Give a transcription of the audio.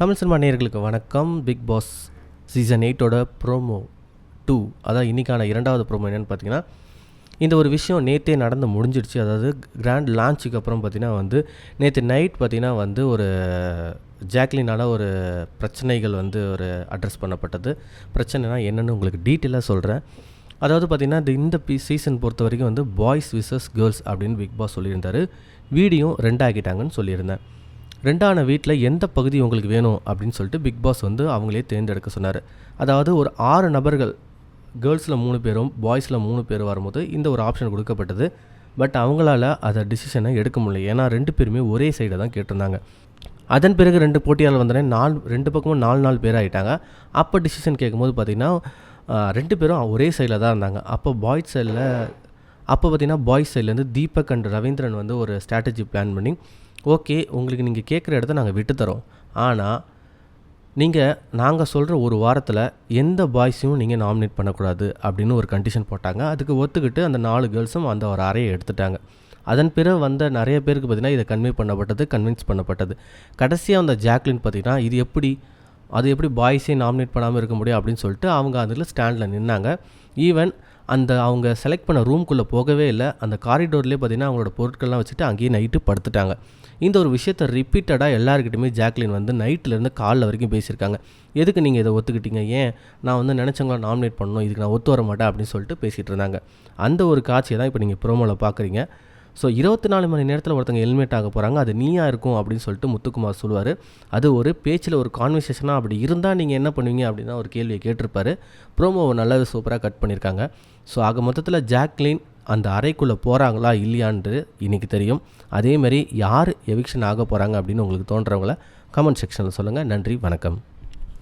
Tamil cinema நேயர்களுக்கு வணக்கம். Bigg Boss season எயிட்டோட ப்ரோமோ டூ அதான் இன்றைக்கான இரண்டாவது ப்ரோமோ என்னென்னு பார்த்தீங்கன்னா இந்த ஒரு விஷயம் நேற்றே நடந்து முடிஞ்சிடுச்சு. அதாவது கிராண்ட் லான்ச்சுக்கு அப்புறம் பார்த்தீங்கன்னா வந்து நேற்று நைட் பார்த்தீங்கன்னா வந்து ஒரு ஜாக்லினால் ஒரு பிரச்சனைகள் வந்து ஒரு அட்ரஸ் பண்ணப்பட்டது. பிரச்சனைனா என்னென்னு உங்களுக்கு டீட்டெயிலாக சொல்கிறேன் அதாவது பார்த்திங்கன்னா இந்த இந்த பி சீசன் பொறுத்த வரைக்கும் வந்து பாய்ஸ் விசஸ் கேர்ள்ஸ் அப்படின்னு பிக் பாஸ் சொல்லியிருந்தாரு. வீடியோ ரெண்டாகிட்டாங்கன்னு சொல்லியிருந்தேன். ரெண்டான வீட்டில் எந்த பகுதி உங்களுக்கு வேணும் அப்படின்னு சொல்லிட்டு பிக் பாஸ் வந்து அவங்களே தேர்ந்தெடுக்க சொன்னார். அதாவது ஒரு ஆறு நபர்கள் கேர்ள்ஸில் மூணு பேரும் பாய்ஸில் மூணு பேர் வரும்போது இந்த ஒரு ஆப்ஷன் கொடுக்கப்பட்டது. பட் அவங்களால அதை டிசிஷனை எடுக்க முடியல. ஏன்னா ரெண்டு பேருமே ஒரே சைடை தான் கேட்டிருந்தாங்க. அதன் பிறகு ரெண்டு போட்டியாளர் வந்தோடனே நாலு ரெண்டு பக்கமும் நாலு நாலு பேர் ஆகிட்டாங்க அப்போ டிசிஷன் கேட்கும்போது பார்த்திங்கன்னா ரெண்டு பேரும் ஒரே சைடில் தான் இருந்தாங்க. அப்போ பாய்ஸ் சைடில் அப்போ பார்த்தீங்கன்னா பாய்ஸ் சைட்லேருந்து தீபக் அண்ட் ரவீந்திரன் வந்து ஒரு ஸ்ட்ராட்டஜி பிளான் பண்ணி ஓகே உங்களுக்கு நீங்கள் கேட்குற இடத்த நாங்கள் விட்டுத்தரோம். ஆனால் நீங்கள் நாங்கள் சொல்கிற ஒரு வாரத்தில் எந்த பாய்ஸையும் நீங்கள் நாமினேட் பண்ணக்கூடாது அப்படின்னு ஒரு கண்டிஷன் போட்டாங்க. அதுக்கு ஒத்துக்கிட்டு அந்த நாலு கேர்ள்ஸும் அந்த ஒரு அறையை எடுத்துட்டாங்க. அதன் பிறகு வந்த நிறைய பேருக்கு பார்த்திங்கன்னா இதை கன்வே பண்ணப்பட்டது கன்வின்ஸ் பண்ணப்பட்டது. கடைசியாக அந்த ஜாக்லின் பார்த்தீங்கன்னா இது எப்படி அது எப்படி பாய்ஸே நாமினேட் பண்ணாமல் இருக்க முடியும் அப்படின்னு சொல்லிட்டு அவங்க அதில் ஸ்டாண்டில் நின்னாங்க. ஈவன் அந்த அவங்க செலக்ட் பண்ண ரூம்குள்ளே போகவே இல்லை. அந்த காரிடோர்லேயே பார்த்தீங்கன்னா அவங்களோட பொருட்கள்லாம் வச்சுட்டு அங்கேயே நைட்டு படுத்துட்டாங்க. இந்த ஒரு விஷயத்தை ரிப்பீட்டடாக எல்லாருக்கிட்டையுமே ஜாக்லின் வந்து நைட்லேருந்து காலைல வரைக்கும் பேசியிருக்காங்க. எதுக்கு நீங்கள் இதை ஒத்துக்கிட்டீங்க? ஏன் நான் வந்து நினச்சவங்கள நாமினேட் பண்ணணும்? இதுக்கு நான் ஒத்து வர மாட்டேன் அப்படின்னு சொல்லிட்டு பேசிகிட்டு இருந்தாங்க. அந்த ஒரு காட்சியை தான் இப்போ நீங்கள் ப்ரோமோவில் பார்க்குறீங்க ஸோ இருபத்தி நாலு மணி நேரத்தில் ஒருத்தங்க ஹெல்மெட் ஆக போகிறாங்க அது நீயாக இருக்கும் அப்படின்னு சொல்லிட்டு முத்துக்குமார் சொல்லுவார். அது ஒரு பேச்சில் ஒரு கான்வர்சேஷனாக அப்படி இருந்தால் நீங்கள் என்ன பண்ணுவீங்க அப்படின்னு ஒரு கேள்வியை கேட்டிருப்பாரு. ப்ரோமோவை நல்லாவே சூப்பராக கட் பண்ணியிருக்காங்க ஸோ ஆக மொத்தத்தில் ஜாக்லின் அந்த அறைக்குள்ளே போகிறாங்களா இல்லையான்றது இன்றைக்கி தெரியும். அதேமாதிரி யார் எவிக்ஷன் ஆக போகிறாங்க அப்படின்னு உங்களுக்கு தோன்றவங்கள கமெண்ட் செக்ஷனில் சொல்லுங்கள் நன்றி வணக்கம்.